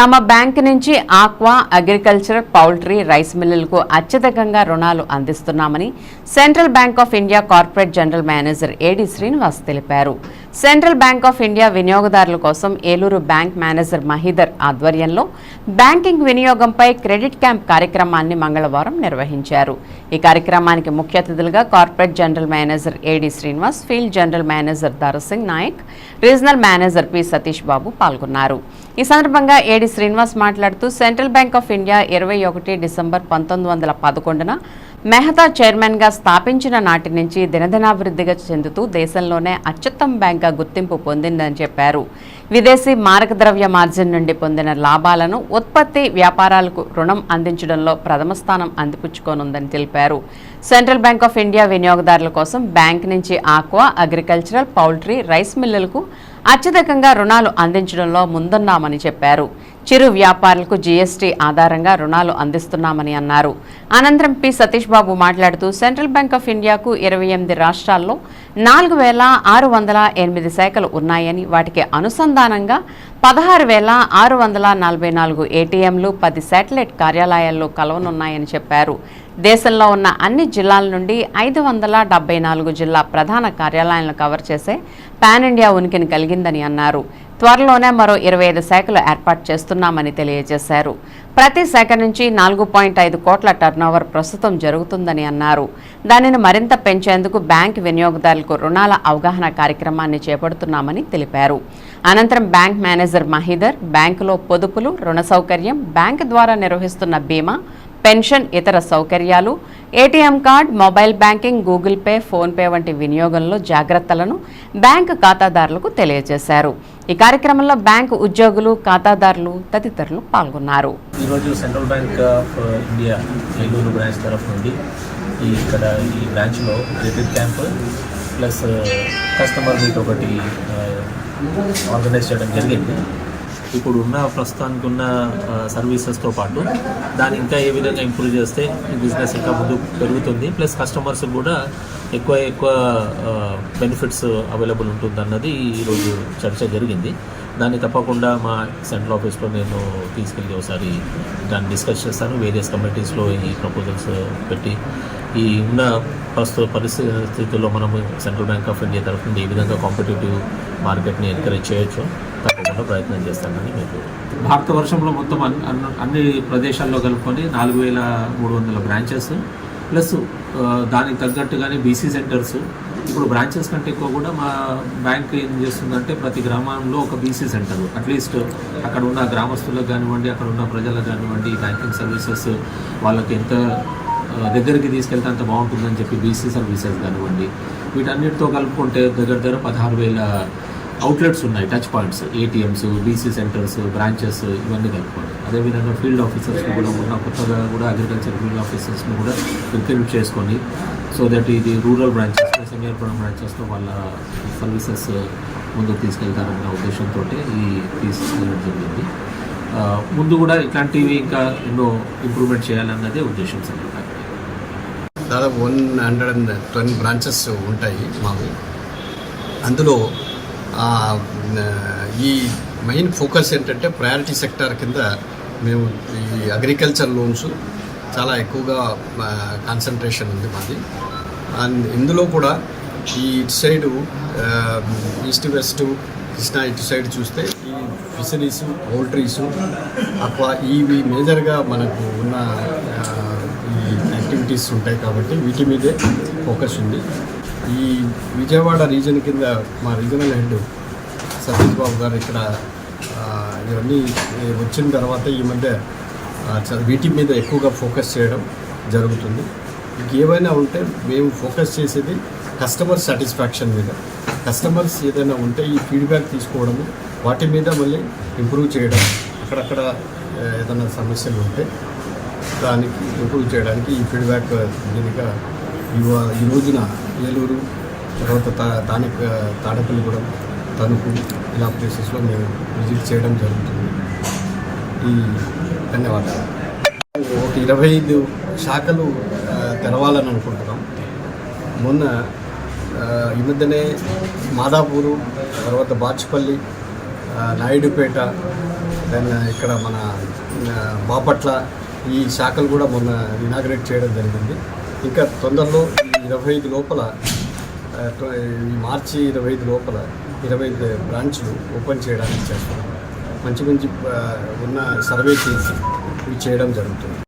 తమ బ్యాంక్ నుంచి aqua agriculture poultry rice మిల్లులకు అత్యధికంగా రుణాలు అందిస్తున్నామని Central Bank of India corporate general manager A D Srinivas తెలిపారు. సెంట్రల్ బ్యాంక్ ఆఫ్ ఇండియా వినియోగదారుల కోసం ఏలూరు బ్యాంక్ మేనేజర్ మహీదర్ ఆధ్వర్యంలో బ్యాంకింగ్ వినియోగంపై క్రెడిట్ క్యాంప్ కార్యక్రమాన్ని మంగళవారం నిర్వహించారు. ఈ కార్యక్రమానికి ముఖ్య అతిథులుగా corporate general manager A D Srinivas field general manager Darasingh Naik regional manager P Satish Babu పాల్గొన్నారు. ఈ సందర్భంగా ఏడి శ్రీనివాస్ మాట్లాడుతూ సెంట్రల్ బ్యాంక్ ఆఫ్ ఇండియా ఇరవై ఒకటి డిసెంబర్ పంతొమ్మిది వందల పదకొండున మెహతా చైర్మన్గా స్థాపించిన నాటి నుంచి దినదినాభివృద్ధిగా చెందుతూ దేశంలోనే అత్యుత్తమ బ్యాంక్గా గుర్తింపు పొందిందని చెప్పారు. విదేశీ మారకద్రవ్య మార్జిన్ నుండి పొందిన లాభాలను ఉత్పత్తి వ్యాపారాలకు రుణం అందించడంలో ప్రథమ స్థానం అందిపుచ్చుకోనుందని తెలిపారు. సెంట్రల్ బ్యాంక్ ఆఫ్ ఇండియా వినియోగదారుల కోసం బ్యాంక్ నుంచి ఆక్వా అగ్రికల్చరల్ పౌల్ట్రీ రైస్ మిల్లులకు అత్యధికంగా రుణాలు అందించడంలో ముందున్నామని చెప్పారు. చిరు వ్యాపారులకు జీఎస్టీ ఆధారంగా రుణాలు అందిస్తున్నామని అన్నారు. అనంతరం పి. సతీష్ బాబు మాట్లాడుతూ సెంట్రల్ బ్యాంక్ ఆఫ్ ఇండియాకు ఇరవై ఎనిమిది రాష్ట్రాల్లో నాలుగు వేల ఆరు వందల ఎనిమిది శాఖలు ఉన్నాయని వాటికి అనుసంధానంగా పదహారు వేల ఆరు వందల నలభై నాలుగు ఏటీఎంలు పది శాటిలైట్ కార్యాలయాల్లో కలవనున్నాయని చెప్పారు. దేశంలో ఉన్న అన్ని జిల్లాల నుండి ఐదు వందల డెబ్బై నాలుగు జిల్లా ప్రధాన కార్యాలయాలను కవర్ చేసే పాన్ ఇండియా ఉనికిని కలిగిందని అన్నారు. త్వరలోనే మరో ఇరవై ఐదు శాఖలు ఏర్పాటు చేస్తున్నామని తెలియజేశారు. ప్రతి శాఖ నుంచి నాలుగు పాయింట్ ఐదు కోట్ల టర్నోవర్ ప్రస్తుతం జరుగుతుందని అన్నారు. దానిని మరింత పెంచేందుకు బ్యాంక్ వినియోగదారులకు రుణాల అవగాహన కార్యక్రమాన్ని చేపడుతున్నామని తెలిపారు. అనంతరం బ్యాంక్ మేనేజర్ మహీదర్ బ్యాంకులో పొదుపులు రుణ సౌకర్యం బ్యాంక్ ద్వారా నిర్వహిస్తున్న బీమా పెన్షన్ ఇతర సౌకర్యాలు ATM card mobile banking Google Pay PhonePe వంటి వినియోగంలో జాగ్రత్తలను బ్యాంకు ఖాతాదారులకు తెలియజేశారు. ఈ కార్యక్రమంలో బ్యాంకు ఉద్యోగులు ఖాతాదారులు తదితరులు పాల్గొన్నారు. ఈరోజు Central Bank of India Eluru branch తరఫు నుండి ఈ ఇక్కడ ఈ బ్రాంచ్లో credit camp plus customer meet ఒకటి ఆర్గనైజ్ చేయడం జరిగింది. ఇప్పుడు ఉన్న ప్రస్తుతానికి ఉన్న సర్వీసెస్తో పాటు దాన్ని ఇంకా ఏ విధంగా ఇంప్రూవ్ చేస్తే బిజినెస్ ఇంకా ముందు పెరుగుతుంది. ప్లస్ కస్టమర్స్ కూడా ఎక్కువ ఎక్కువ బెనిఫిట్స్ అవైలబుల్ ఉంటుందన్నది ఈరోజు చర్చ జరిగింది. దాన్ని తప్పకుండా మా సెంట్రల్ ఆఫీస్లో నేను తీసుకెళ్ళి ఒకసారి దాన్ని డిస్కస్ చేస్తాను. వేరియస్ కమిటీస్లో ఈ ప్రపోజల్స్ పెట్టి ఈ ఉన్న ప్రస్తుత పరిస్థితుల్లో మనము సెంట్రల్ బ్యాంక్ ఆఫ్ ఇండియా తరఫు నుండి ఏ విధంగా కాంపిటేటివ్ మార్కెట్ని ఎంకరేజ్ చేయొచ్చు తప్పకుండా ప్రయత్నం చేస్తానని మీకు భారతవర్షంలో మొత్తం అన్ని అన్ని- అన్ని ప్రదేశాల్లో కలుపుకొని నాలుగు వేల మూడు వందల బ్రాంచెస్ ప్లస్ దానికి తగ్గట్టుగానే బీసీ సెంటర్స్ ఇప్పుడు బ్రాంచెస్ కంటే ఎక్కువ కూడా మా బ్యాంక్ ఏం చేస్తుందంటే ప్రతి గ్రామంలో ఒక బీసీ సెంటర్ అట్లీస్ట్ అక్కడ ఉన్న గ్రామస్తులకు కానివ్వండి అక్కడ ఉన్న ప్రజలకు కానివ్వండి బ్యాంకింగ్ సర్వీసెస్ వాళ్ళకి ఎంత దగ్గరికి తీసుకెళ్తే అంత బాగుంటుందని చెప్పి బీసీ సర్వీసెస్ కానివ్వండి. వీటన్నిటితో కలుపుకుంటే దగ్గర దగ్గర పదహారు వేల అవుట్లెట్స్ ఉన్నాయి touch points ATMs BC centres branches ఇవన్నీ కలుపుకోండి అదేవిధంగా ఫీల్డ్ ఆఫీసర్స్ కూడా ఉన్న కొత్తగా కూడా అగ్రికల్చర్ ఫీల్డ్ ఆఫీసర్స్ని కూడా రిక్రూట్ చేసుకొని సో దట్ ఇది రూరల్ బ్రాంచెస్ సెమీ బ్రాంచెస్తో వాళ్ళ సర్వీసెస్ ముందుకు తీసుకెళ్తారన్న ఉద్దేశంతో ఈ తీసుకెళ్ళడం జరిగింది. ముందు కూడా ఇట్లాంటివి ఇంకా ఎన్నో ఇంప్రూవ్మెంట్ చేయాలన్నదే ఉద్దేశం సార్. దాదాపు one hundred and ten branches ఉంటాయి మాకు అందులో ఈ మెయిన్ ఫోకస్ ఏంటంటే ప్రయారిటీ సెక్టార్ కింద మేము ఈ అగ్రికల్చర్ లోన్స్ చాలా ఎక్కువగా కాన్సన్ట్రేషన్ ఉంది మాది. అండ్ ఇందులో కూడా ఈ ఇటు సైడు ఈస్ట్ వెస్ట్ కృష్ణా ఇటు సైడ్ చూస్తే ఈ ఫిషరీస్ పౌల్ట్రీస్ అక్వా ఇవి మేజర్గా మనకు ఉన్న ఈ యాక్టివిటీస్ ఉంటాయి కాబట్టి వీటి మీదే ఫోకస్ ఉంది. ఈ విజయవాడ రీజన్ కింద మా రీజనల్ హెడ్ సతీష్ బాబు గారు ఇక్కడ ఇవన్నీ వచ్చిన తర్వాత ఈ మధ్య వీటి మీద ఎక్కువగా ఫోకస్ చేయడం జరుగుతుంది. ఏవైనా ఉంటే మేము ఫోకస్ చేసేది కస్టమర్ సాటిస్ఫాక్షన్ మీద. కస్టమర్స్ ఏదైనా ఉంటే ఈ ఫీడ్బ్యాక్ తీసుకోవడము వాటి మీద మళ్ళీ ఇంప్రూవ్ చేయడం అక్కడక్కడ ఏదైనా సమస్యలు ఉంటే దానికి ఇంప్రూవ్ చేయడానికి ఈ ఫీడ్బ్యాక్ దీనిగా ఈ రోజున ఏలూరు తర్వాత తా తానిక తాడపల్లిగూడెం తణుకు ఇలా ప్లేసెస్లో మేము విజిట్ చేయడం జరుగుతుంది. ఈ ధన్యవాదాలు. ఒక ఇరవై ఐదు శాఖలు తెరవాలని అనుకుంటున్నాం. మొన్న ఈ మధ్యనే మాదాపూరు తర్వాత బాచుపల్లి నాయుడుపేట దెన్ ఇక్కడ మన బాపట్ల ఈ శాఖలు కూడా మొన్న ఇనాగ్రేట్ చేయడం జరిగింది. ఇంకా తొందరలో ఈ ఇరవై ఐదు లోపల ఈ మార్చి ఇరవై ఐదు లోపల ఇరవై ఐదు బ్రాంచ్లు ఓపెన్ చేయడానికి చేస్తున్నాం. మంచి మంచి ఉన్న సర్వే చేసి ఇవి చేయడం జరుగుతుంది.